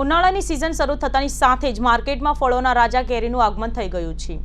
ઉનાળાની સિઝન શરૂ થતાની સાથે જ માર્કેટમાં ફળોના રાજા કેરીનું આગમન થઈ ગયું છે.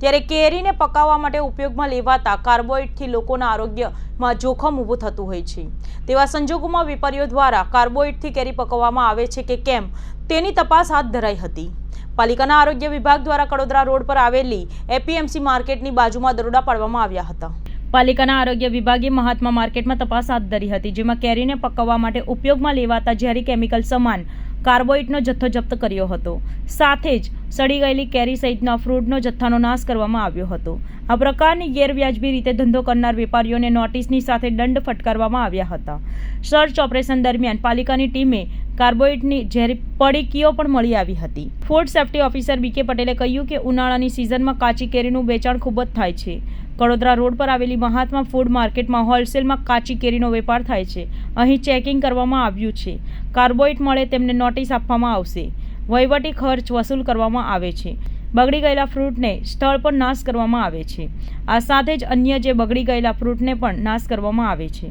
ત્યારે કેરીને પકાવવા માટે ઉપયોગમાં લેવાતા કાર્બોહાઈડથી લોકોના આરોગ્યમાં જોખમ ઊભું થતું હોય છે. તેવા સંજોગોમાં વેપારીઓ દ્વારા કાર્બોહાઈડથી કેરી પકવવામાં આવે છે કે કેમ તેની તપાસ હાથ ધરાઈ હતી. પાલિકાના આરોગ્ય વિભાગ દ્વારા કડોદરા રોડ પર આવેલી એપીએમસી માર્કેટની બાજુમાં દરોડા પાડવામાં આવ્યા હતા. પાલિકાના આરોગ્ય વિભાગે મહાત્મા માર્કેટમાં તપાસ હાથ ધરી હતી, જેમાં કેરીને પકવવા માટે ઉપયોગમાં લેવાતા ઝેરી કેમિકલ સમાન કાર્બોઇડનો જથ્થો જપ્ત કર્યો હતો. સાથે જ સડી ગયેલી કેરી સહિતના ફ્રૂટનો જથ્થાનો નાશ કરવામાં આવ્યો હતો. આ પ્રકારની ગેરવ્યાજબી રીતે ધંધો કરનાર વેપારીઓને નોટિસની સાથે દંડ ફટકારવામાં આવ્યા હતા. સર્ચ ઓપરેશન દરમિયાન પાલિકાની ટીમે કાર્બોઇડની ઝેરી પડીકીઓ પણ મળી આવી હતી. ફૂડ સેફ્ટી ઓફિસર બીકે પટેલે કહ્યું કે ઉનાળાની સિઝનમાં કાચી કેરીનું વેચાણ ખૂબ જ થાય છે. કડોદરા રોડ પર આવેલી મહાત્મા ફૂડ માર્કેટમાં હોલસેલમાં કાચી કેરીનો વેપાર થાય છે. અહીં ચેકિંગ કરવામાં આવ્યું છે. કાર્બોઇડ મળે તેમને નોટિસ આપવામાં આવશે. વહીવટી ખર્ચ વસૂલ કરવામાં આવે છે. બગડી ગયેલા ફ્રૂટને સ્થળ પર નાશ કરવામાં આવે છે. આ સાથે જ અન્ય જે બગડી ગયેલા ફ્રૂટને પણ નાશ કરવામાં આવે છે.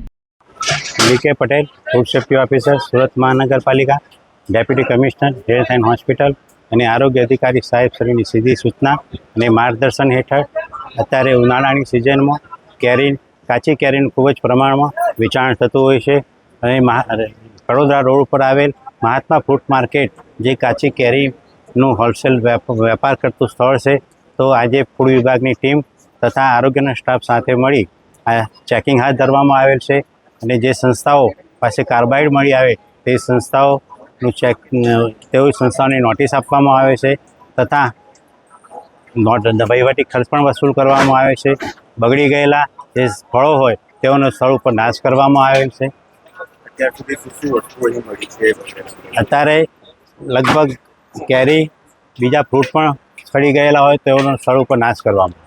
D K Patel, food safety officer, Surat મહાનગરપાલિકા, deputy commissioner, health and hospital અને આરોગ્ય અધિકારી સાહેબ શ્રીની સીધી સૂચના અને માર્ગદર્શન હેઠળ અત્યારે ઉનાળાની સિઝનમાં કેરી કાચી કેરીનું ખૂબ જ પ્રમાણમાં વેચાણ થતું હોય છે. અને વડોદરા રોડ ઉપર આવેલ મહાત્મા ફ્રૂટ માર્કેટ, જે કાચી કેરીનું હોલસેલ વેપ- વેપાર કરતું સ્થળ છે, તો આજે ફૂડ વિભાગની ટીમ તથા આરોગ્યના સ્ટાફ સાથે મળી આ ચેકિંગ હાથ ધરવામાં આવેલ છે અને જે સંસ્થાઓ પાસે કાર્બાઇડ મળી આવે તે સંસ્થાઓનું ચેક તેવી સંસ્થાઓની નોટિસ આપવામાં આવે છે તથા વહીવટી ખર્ચ પણ વસૂલ કરવામાં આવે છે. બગડી ગયેલા જે ફળો હોય તેઓનો સ્થળ ઉપર નાશ કરવામાં આવે છે. અત્યાર સુધી શું શું વસ્તુઓ અહીં મળી છે અત્યારે લગભગ કેરી, બીજા ફ્રૂટ પણ સડી ગયેલા હોય તેઓનો સ્થળ ઉપર નાશ કરવામાં